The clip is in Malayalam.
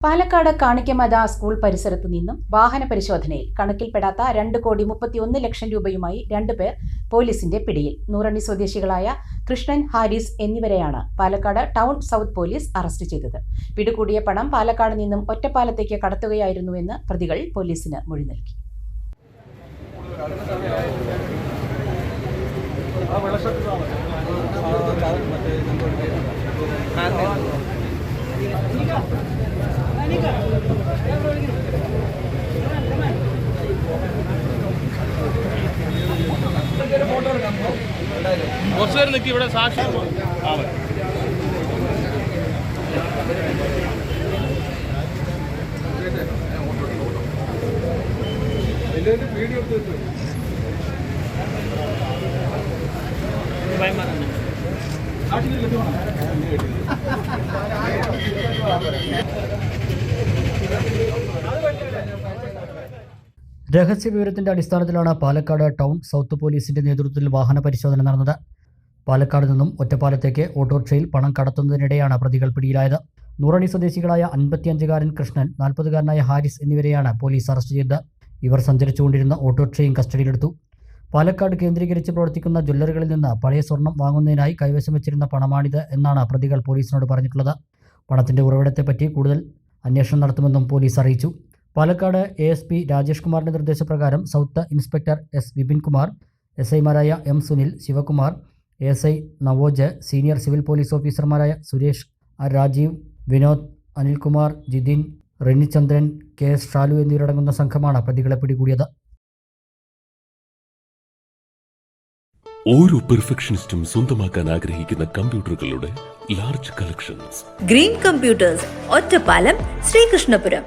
പാലക്കാട് കാണിക്കമത സ്കൂൾ പരിസരത്തു നിന്നും വാഹന പരിശോധനയിൽ കണക്കിൽപ്പെടാത്ത രണ്ട് കോടി മുപ്പത്തിയൊന്ന് ലക്ഷം രൂപയുമായി രണ്ടുപേർ പോലീസിന്റെ പിടിയിൽ നൂറണി സ്വദേശികളായ കൃഷ്ണൻ ഹാരിസ് എന്നിവരെയാണ് Palakkad town south police arrest ചെയ്തത് പിടികൂടിയ പണം പാലക്കാട് നിന്നും ഒറ്റപ്പാലത്തേക്ക് കടത്തുകയായിരുന്നുവെന്ന് പ്രതികൾ പോലീസിന് മൊഴി നൽകി കുറച്ച് നേരം നിൽക്കി ഇവിടെ സാക്ഷി. ആണ് രഹസ്യവിവരത്തിന്റെ അടിസ്ഥാനത്തിലാണ് പാലക്കാട് ടൗൺ സൗത്ത് പോലീസിന്റെ നേതൃത്വത്തിൽ വാഹന പരിശോധന നടന്നത്. പാലക്കാട് നിന്നും ഒറ്റപ്പാലത്തേക്ക് ഓട്ടോറിക്ഷയിൽ പണം കടത്തുന്നതിനിടെയാണ് പ്രതികൾ പിടിയിലായത്. നൂറണി സ്വദേശികളായ അൻപത്തിയഞ്ചുകാരൻ കൃഷ്ണൻ നാൽപ്പതുകാരനായ ഹാരിസ് എന്നിവരെയാണ് പോലീസ് അറസ്റ്റ് ചെയ്തത്. ഇവർ സഞ്ചരിച്ചുകൊണ്ടിരുന്ന ഓട്ടോറിക്ഷയും കസ്റ്റഡിയിലെടുത്തു. പാലക്കാട് കേന്ദ്രീകരിച്ച് പ്രവർത്തിക്കുന്ന ജ്വല്ലറികളിൽ നിന്ന് പഴയ സ്വർണം വാങ്ങുന്നതിനായി കൈവശം വെച്ചിരുന്ന പണമാണിത് എന്നാണ് പ്രതികൾ പോലീസിനോട് പറഞ്ഞിട്ടുള്ളത്. പണത്തിന്റെ ഉറവിടത്തെപ്പറ്റി കൂടുതൽ അന്വേഷണം നടത്തുമെന്നും പോലീസ് അറിയിച്ചു. Palakkad A S P Rajesh കുമാറിന്റെ നിർദ്ദേശപ്രകാരം south inspector S Vipinkumar S ഐമാരായ M Sunil Sivakumar S I Navoj senior civil police ഓഫീസർമാരായ Suresh R Rajeev Vinod Anilkumar Jithin Renichandran K S Shalu എന്നിവരടങ്ങുന്ന സംഘമാണ് പ്രതികളെ പിടികൂടിയത്. ഓരോ പെർഫെക്ഷനിസ്റ്റും സ്വന്തമാക്കാൻ ആഗ്രഹിക്കുന്ന കമ്പ്യൂട്ടറുകളുടെ large collections green computers Ottapalam Sreekrishnapuram.